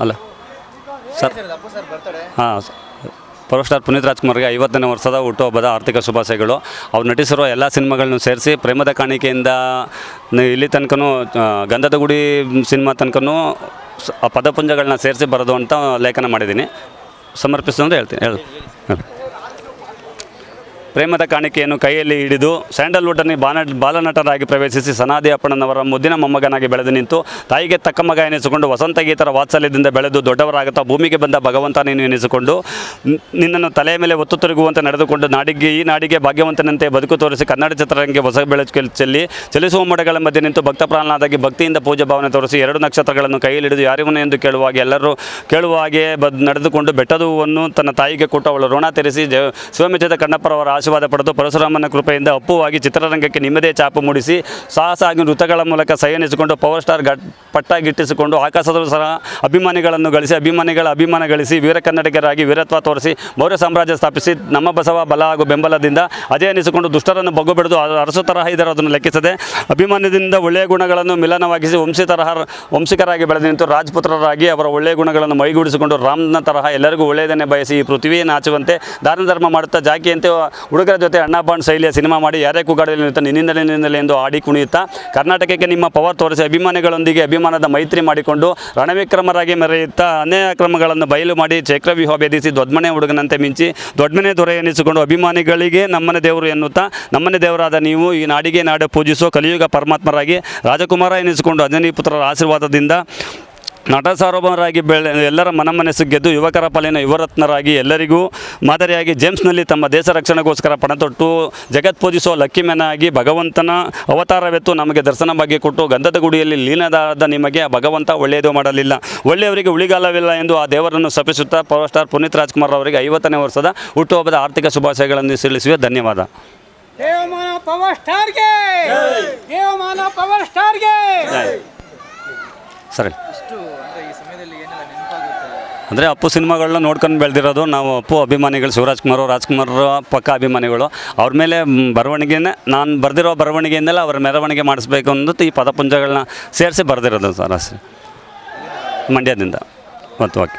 ಅಲ್ಲ. ಸರ್. ಹಾಂ power star Puneeth ರಾಜ್ಕುಮಾರ್ಗೆ ಐವತ್ತನೇ ವರ್ಷದ ಹುಟ್ಟುಹಬ್ಬದ ಆರ್ಥಿಕ ಶುಭಾಶಯಗಳು. ಅವ್ರು ನಟಿಸಿರುವ ಎಲ್ಲ ಸಿನಿಮಾಗಳನ್ನು ಸೇರಿಸಿ ಪ್ರೇಮದ ಕಾಣಿಕೆಯಿಂದ ಇಲ್ಲಿ ತನಕನೂ ಆ, ಗಂಧದ ಗುಡಿ ಸಿನಿಮಾ ತನಕನೂ ಪದಪುಂಜಗಳನ್ನ ಸೇರಿಸಿ ಬರೋದು ಅಂತ ಲೇಖನ ಮಾಡಿದ್ದೀನಿ. ಸಮರ್ಪಿಸು ಅಂತ ಹೇಳ್ತೀನಿ. ಹೇಳಿ. ಹೇಳಿ. ಪ್ರೇಮದ ಕಾಣಿಕೆಯನ್ನು ಕೈಯಲ್ಲಿ ಹಿಡಿದು ಸ್ಯಾಂಡಲ್ವುಡ್ನಲ್ಲಿ ಬಾಲ ಬಾಲನಟರಾಗಿ ಪ್ರವೇಶಿಸಿ ಸನಾದಿ ಅಪ್ಪಣ್ಣನವರ ಮುದ್ದಿನ ಮೊಮ್ಮಗನಾಗಿ ಬೆಳೆದು ನಿಂತು ತಾಯಿಗೆ ತಕ್ಕ ಮಗ ಎನಿಸಿಕೊಂಡು ವಸಂತ ಗೀತರ ವಾತ್ಸಲ್ಯದಿಂದ ಬೆಳೆದು ದೊಡ್ಡವರಾಗುತ್ತಾ ಭೂಮಿಗೆ ಬಂದ ಭಗವಂತ ನೀನು ಎನಿಸಿಕೊಂಡು ನಿನ್ನನ್ನು ತಲೆಯ ಮೇಲೆ ಒತ್ತು ತಿರುಗುವಂತೆ ನಡೆದುಕೊಂಡು ನಾಡಿಗೆ, ಈ ನಾಡಿಗೆ ಭಾಗ್ಯವಂತನಂತೆ ಬದುಕು ತೋರಿಸಿ ಕನ್ನಡ ಚಿತ್ರರಂಗಕ್ಕೆ ಹೊಸ ಬೆಳಕು ಚೆಲ್ಲಿ, ಚಲಿಸುವ ಮೋಡಗಳ ಮಧ್ಯೆ ನಿಂತು ಭಕ್ತ ಪ್ರಾಣನಾದಾಗಿ ಭಕ್ತಿಯಿಂದ ಪೂಜೆ ಭಾವನೆ ತೋರಿಸಿ ಎರಡು ನಕ್ಷತ್ರಗಳನ್ನು ಕೈಯಲ್ಲಿ ಹಿಡಿದು ಯಾರಿವನು ಎಂದು ಕೇಳುವಾಗ ಎಲ್ಲರೂ ಕೇಳುವ ಹಾಗೆ ಬದ್, ನಡೆದುಕೊಂಡು ಬೆಟ್ಟದೂವನ್ನು ತನ್ನ ತಾಯಿಗೆ ಕೊಟ್ಟು ಅವಳು ಋಣ ತೀರಿಸಿ ಜ ಶಿವಮೆಚ್ಚದ ಕಣ್ಣಪ್ಪರವರ ಆಶೀರ್ವಾದ ಪಡೆದು ಪರಶುರಾಮನ ಕೃಪೆಯಿಂದ ಅಪ್ಪುವಾಗಿ ಚಿತ್ರರಂಗಕ್ಕೆ ನಿಮ್ಮದೇ ಚಾಪು ಮೂಡಿಸಿ ಸಾಹಸ ಹಾಗೂ ನೃತ್ಯಗಳ ಮೂಲಕ ಸಹಯನಿಸಿಕೊಂಡು ಪವರ್ ಸ್ಟಾರ್ ಗಟ್ ಪಟ್ಟ ಗಿಟ್ಟಿಸಿಕೊಂಡು ಆಕಾಶದಲ್ಲೂ ಸಹ ಅಭಿಮಾನಿಗಳನ್ನು ಗಳಿಸಿ, ಅಭಿಮಾನಿಗಳ ಅಭಿಮಾನ ಗಳಿಸಿ, ವೀರ ಕನ್ನಡಿಗರಾಗಿ ವೀರತ್ವ ತೋರಿಸಿ, ಮೌರ್ಯ ಸಾಮ್ರಾಜ್ಯ ಸ್ಥಾಪಿಸಿ, ನಮ್ಮ ಬಸವ ಬಲ ಹಾಗೂ ಬೆಂಬಲದಿಂದ ಅದೇ ಅನಿಸಿಕೊಂಡು ದುಷ್ಟರನ್ನು ಬಗ್ಗು ಅರಸು ತರಹ ಇದರದನ್ನು ಲೆಕ್ಕಿಸದೆ, ಅಭಿಮಾನದಿಂದ ಒಳ್ಳೆಯ ಗುಣಗಳನ್ನು ಮಿಲನವಾಗಿಸಿ ವಂಶಿ ತರಹ ವಂಶಿಕರಾಗಿ ಬೆಳೆದು ನಿಂತು ರಾಜಪುತ್ರರಾಗಿ ಅವರ ಒಳ್ಳೆಯ ಗುಣಗಳನ್ನು ಮೈಗೂಡಿಸಿಕೊಂಡು ರಾಮನ ತರಹ ಎಲ್ಲರಿಗೂ ಒಳ್ಳೆಯದನ್ನೇ ಬಯಸಿ ಈ ಪೃಥ್ವಿಯನ್ನು ನಾಚುವಂತೆ ದಾನ ಧರ್ಮ ಮಾಡುತ್ತಾ ಜಾಕಿಯಂತೆ ಹುಡುಗರ ಜೊತೆ ಅಣ್ಣ ಬಾಂಡ್ ಶೈಲಿಯ ಸಿನಿಮಾ ಮಾಡಿ ಯಾರೇ ಕೂಗಾಡಲಿ ನಿಂತ ನಿನ್ನಿಂದಲೇ ನಿನ್ನಿಂದಲೇ ಎಂದು ಆಡಿ ಕುಣಿಯುತ್ತಾ ಕರ್ನಾಟಕಕ್ಕೆ ನಿಮ್ಮ ಪವರ್ ತೋರಿಸಿ ಅಭಿಮಾನಿಗಳೊಂದಿಗೆ ಅಭಿಮಾನದ ಮೈತ್ರಿ ಮಾಡಿಕೊಂಡು ರಣವಿಕ್ರಮರಾಗಿ ಮೆರೆಯುತ್ತಾ ಅನೇಕ ಕ್ರಮಗಳನ್ನು ಬಯಲು ಮಾಡಿ ಚಕ್ರವ್ಯೂಹ ಭೇದಿಸಿ ದೊಡ್ಮನೆ ಹುಡುಗನಂತೆ ಮಿಂಚಿ ದೊಡ್ಮನೆ ದೊರೆ ಎನಿಸಿಕೊಂಡು ಅಭಿಮಾನಿಗಳಿಗೆ ನಮ್ಮನೆ ದೇವರು ಎನ್ನುತ್ತಾ ನಮ್ಮನೆ ದೇವರಾದ ನೀವು ಈ ನಾಡಿಗೆ ನಾಡು ಪೂಜಿಸುವ ಕಲಿಯುಗ ಪರಮಾತ್ಮರಾಗಿ ರಾಜಕುಮಾರ ಎನಿಸಿಕೊಂಡು ಅಂಜನಿ ಪುತ್ರರ ಆಶೀರ್ವಾದದಿಂದ ನಟ ಸಾರ್ವಭೌಮರಾಗಿ ಬೆಳೆ ಎಲ್ಲರ ಮನಮನಸ್ಸು ಗೆದ್ದು ಯುವಕರ ಪಾಲಿನ ಯುವರತ್ನರಾಗಿ ಎಲ್ಲರಿಗೂ ಮಾದರಿಯಾಗಿ ಜೇಮ್ಸ್ನಲ್ಲಿ ತಮ್ಮ ದೇಶ ರಕ್ಷಣೆಗೋಸ್ಕರ ಪಣತೊಟ್ಟು ಜಗತ್ ಪೂಜಿಸುವ ಲಕ್ಕಿ ಮೆನ್ ಆಗಿ ಭಗವಂತನ ಅವತಾರವೆತ್ತು ನಮಗೆ ದರ್ಶನ ಬಗ್ಗೆ ಕೊಟ್ಟು ಗಂಧದ ಗುಡಿಯಲ್ಲಿ ಲೀನದಾದ ನಿಮಗೆ ಆ ಭಗವಂತ ಒಳ್ಳೆಯದು ಮಾಡಲಿಲ್ಲ. ಒಳ್ಳೆಯವರಿಗೆ ಉಳಿಗಾಲವಿಲ್ಲ ಎಂದು ಆ ದೇವರನ್ನು ಸಪಿಸುತ್ತಾ ಪವರ್ ಸ್ಟಾರ್ ಪುನೀತ್ ರಾಜ್ಕುಮಾರ್ ಅವರಿಗೆ ಐವತ್ತನೇ ವರ್ಷದ ಹುಟ್ಟುಹಬ್ಬದ ಆರ್ಥಿಕ ಶುಭಾಶಯಗಳನ್ನು ತಿಳಿಸುವೆ ಧನ್ಯವಾದ. ದೇವಮಾನ ಪವರ್ ಸ್ಟಾರ್ಗೆ! ದೇವಮಾನ ಪವರ್ ಸ್ಟಾರ್ಗೆ! ಸರಿ. ಅಂದರೆ ಅಪ್ಪು ಸಿನಿಮಾಗಳನ್ನ ನೋಡ್ಕೊಂಡು ಬೆಳೆದಿರೋದು ನಾವು ಅಪ್ಪು ಅಭಿಮಾನಿಗಳು, ಶಿವರಾಜ್ ಕುಮಾರ್ ರಾಜ್ಕುಮಾರ್ ಪಕ್ಕ ಅಭಿಮಾನಿಗಳು. ಅವ್ರ ಮೇಲೆ ಬರವಣಿಗೆನೇ, ನಾನು ಬರೆದಿರೋ ಬರವಣಿಗೆಯಿಂದಲೇ ಅವರ ಮೆರವಣಿಗೆ ಮಾಡಿಸ್ಬೇಕು ಅನ್ನೋದು ಈ ಪದಪುಂಜಗಳನ್ನ ಸೇರಿಸಿ ಬರೆದಿರೋದು ಸರ್ ಅಷ್ಟೇ. ಮಂಡ್ಯದಿಂದ. ಮತ್ತು ಓಕೆ.